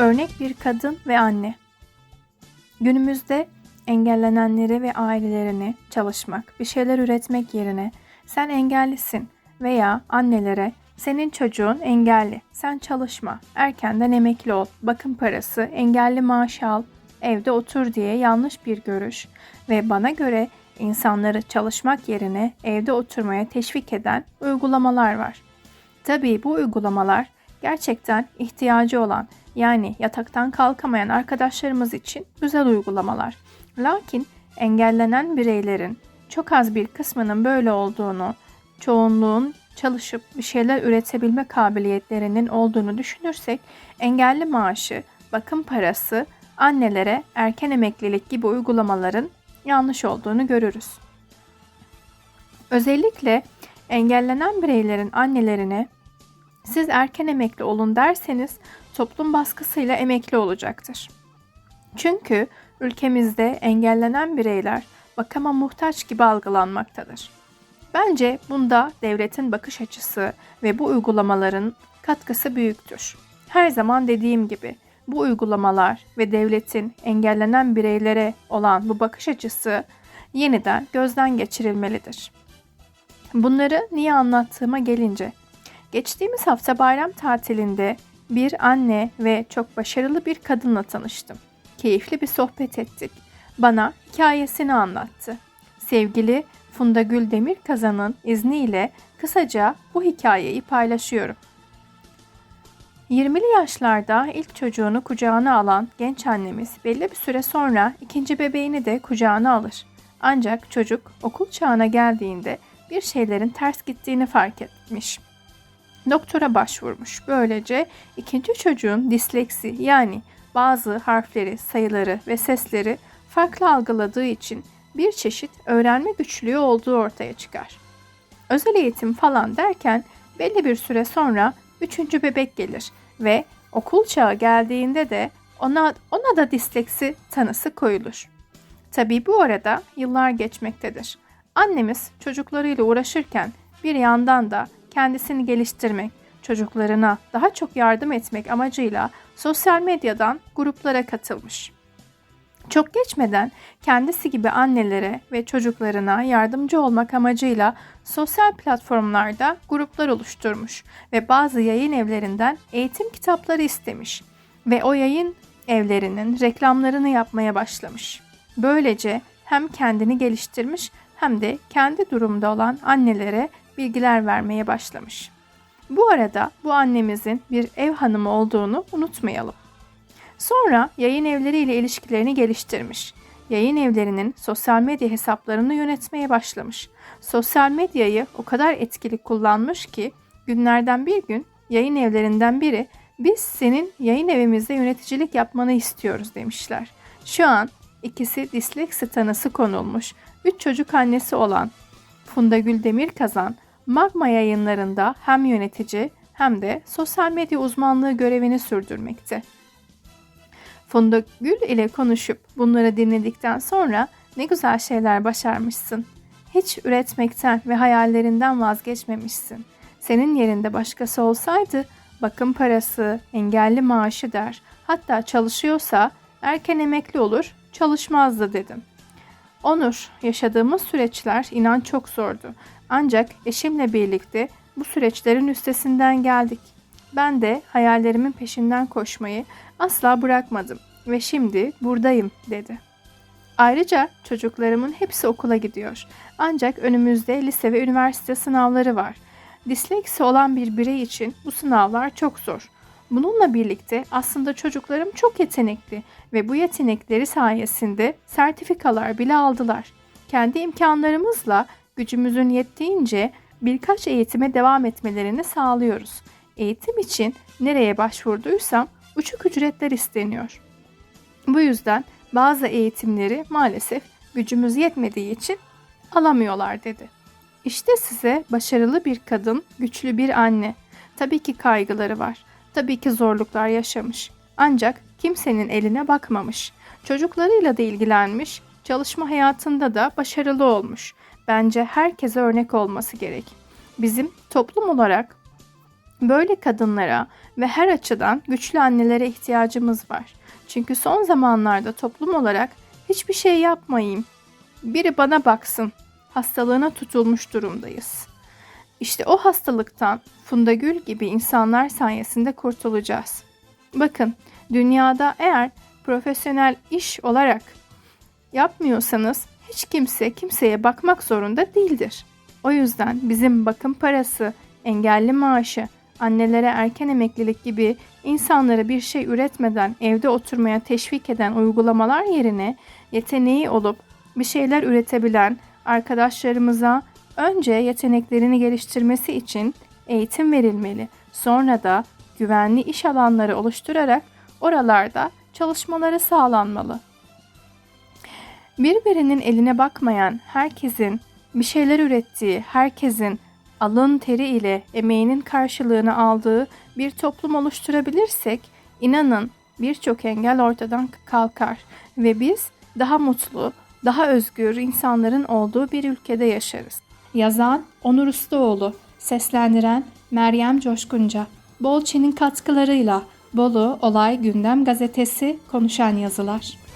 Örnek bir kadın ve anne. Günümüzde engellenenleri ve ailelerini çalışmak, bir şeyler üretmek yerine sen engellisin veya annelere senin çocuğun engelli, sen çalışma, erkenden emekli ol, bakım parası, engelli maaşı al, evde otur diye yanlış bir görüş ve bana göre insanları çalışmak yerine evde oturmaya teşvik eden uygulamalar var. Tabii bu uygulamalar gerçekten ihtiyacı olan yani yataktan kalkamayan arkadaşlarımız için güzel uygulamalar. Lakin engellenen bireylerin çok az bir kısmının böyle olduğunu, çoğunluğun çalışıp bir şeyler üretebilme kabiliyetlerinin olduğunu düşünürsek engelli maaşı, bakım parası, annelere erken emeklilik gibi uygulamaların yanlış olduğunu görürüz. Özellikle engellenen bireylerin annelerine siz erken emekli olun derseniz toplum baskısıyla emekli olacaktır. Çünkü ülkemizde engellenen bireyler bakama muhtaç gibi algılanmaktadır. Bence bunda devletin bakış açısı ve bu uygulamaların katkısı büyüktür. Her zaman dediğim gibi bu uygulamalar ve devletin engellenen bireylere olan bu bakış açısı yeniden gözden geçirilmelidir. Bunları niye anlattığıma gelince, geçtiğimiz hafta bayram tatilinde bir anne ve çok başarılı bir kadınla tanıştım. Keyifli bir sohbet ettik. Bana hikayesini anlattı. Sevgili Funda Gül Demir Kazan'ın izniyle kısaca bu hikayeyi paylaşıyorum. 20'li yaşlarda ilk çocuğunu kucağına alan genç annemiz belli bir süre sonra ikinci bebeğini de kucağına alır. Ancak çocuk okul çağına geldiğinde bir şeylerin ters gittiğini fark etmiş. Doktora başvurmuş. Böylece ikinci çocuğun disleksi yani bazı harfleri, sayıları ve sesleri farklı algıladığı için bir çeşit öğrenme güçlüğü olduğu ortaya çıkar. Özel eğitim falan derken belli bir süre sonra üçüncü bebek gelir ve okul çağı geldiğinde de ona, ona da disleksi tanısı koyulur. Tabi bu arada yıllar geçmektedir. Annemiz çocuklarıyla uğraşırken bir yandan da kendisini geliştirmek, çocuklarına daha çok yardım etmek amacıyla sosyal medyadan gruplara katılmış. Çok geçmeden kendisi gibi annelere ve çocuklarına yardımcı olmak amacıyla sosyal platformlarda gruplar oluşturmuş ve bazı yayın evlerinden eğitim kitapları istemiş ve o yayın evlerinin reklamlarını yapmaya başlamış. Böylece hem kendini geliştirmiş hem de kendi durumda olan annelere bilgiler vermeye başlamış. Bu arada bu annemizin bir ev hanımı olduğunu unutmayalım. Sonra yayın evleriyle ilişkilerini geliştirmiş. Yayın evlerinin sosyal medya hesaplarını yönetmeye başlamış. Sosyal medyayı o kadar etkili kullanmış ki günlerden bir gün yayın evlerinden biri biz senin yayın evimizde yöneticilik yapmanı istiyoruz demişler. Şu an ikisi disleksi tanısı konulmuş, üç çocuk annesi olan Funda Gül Demir Kazan Magma yayınlarında hem yönetici hem de sosyal medya uzmanlığı görevini sürdürmekte. Funda Gül ile konuşup bunları dinledikten sonra ne güzel şeyler başarmışsın. Hiç üretmekten ve hayallerinden vazgeçmemişsin. Senin yerinde başkası olsaydı bakım parası, engelli maaşı der. Hatta çalışıyorsa erken emekli olur, çalışmazdı dedim. Onur, yaşadığımız süreçler inan çok zordu. Ancak eşimle birlikte bu süreçlerin üstesinden geldik. Ben de hayallerimin peşinden koşmayı asla bırakmadım ve şimdi buradayım dedi. Ayrıca çocuklarımın hepsi okula gidiyor. Ancak önümüzde lise ve üniversite sınavları var. Disleksi olan bir birey için bu sınavlar çok zor. Bununla birlikte aslında çocuklarım çok yetenekli ve bu yetenekleri sayesinde sertifikalar bile aldılar. Kendi imkanlarımızla gücümüzün yettiğince birkaç eğitime devam etmelerini sağlıyoruz. Eğitim için nereye başvurduysam uçuk ücretler isteniyor. Bu yüzden bazı eğitimleri maalesef gücümüz yetmediği için alamıyorlar dedi. İşte size başarılı bir kadın, güçlü bir anne. Tabii ki kaygıları var. Tabii ki zorluklar yaşamış. Ancak kimsenin eline bakmamış. Çocuklarıyla da ilgilenmiş, çalışma hayatında da başarılı olmuş. Bence herkese örnek olması gerek. Bizim toplum olarak Böyle kadınlara ve her açıdan güçlü annelere ihtiyacımız var. Çünkü son zamanlarda toplum olarak hiçbir şey yapmayayım, biri bana baksın hastalığına tutulmuş durumdayız. İşte o hastalıktan Funda Gül gibi insanlar sayesinde kurtulacağız. Bakın, dünyada eğer profesyonel iş olarak yapmıyorsanız hiç kimse kimseye bakmak zorunda değildir. O yüzden bizim bakım parası, engelli maaşı, annelere erken emeklilik gibi insanları bir şey üretmeden evde oturmaya teşvik eden uygulamalar yerine yeteneği olup bir şeyler üretebilen arkadaşlarımıza önce yeteneklerini geliştirmesi için eğitim verilmeli. Sonra da güvenli iş alanları oluşturarak oralarda çalışmaları sağlanmalı. Birbirinin eline bakmayan herkesin bir şeyler ürettiği, herkesin alın teri ile emeğinin karşılığını aldığı bir toplum oluşturabilirsek inanın birçok engel ortadan kalkar ve biz daha mutlu, daha özgür insanların olduğu bir ülkede yaşarız. Yazan Onur Ustaoğlu, seslendiren Meryem Coşkunca. Bolçe'nin katkılarıyla Bolu Olay Gündem Gazetesi konuşan yazılar.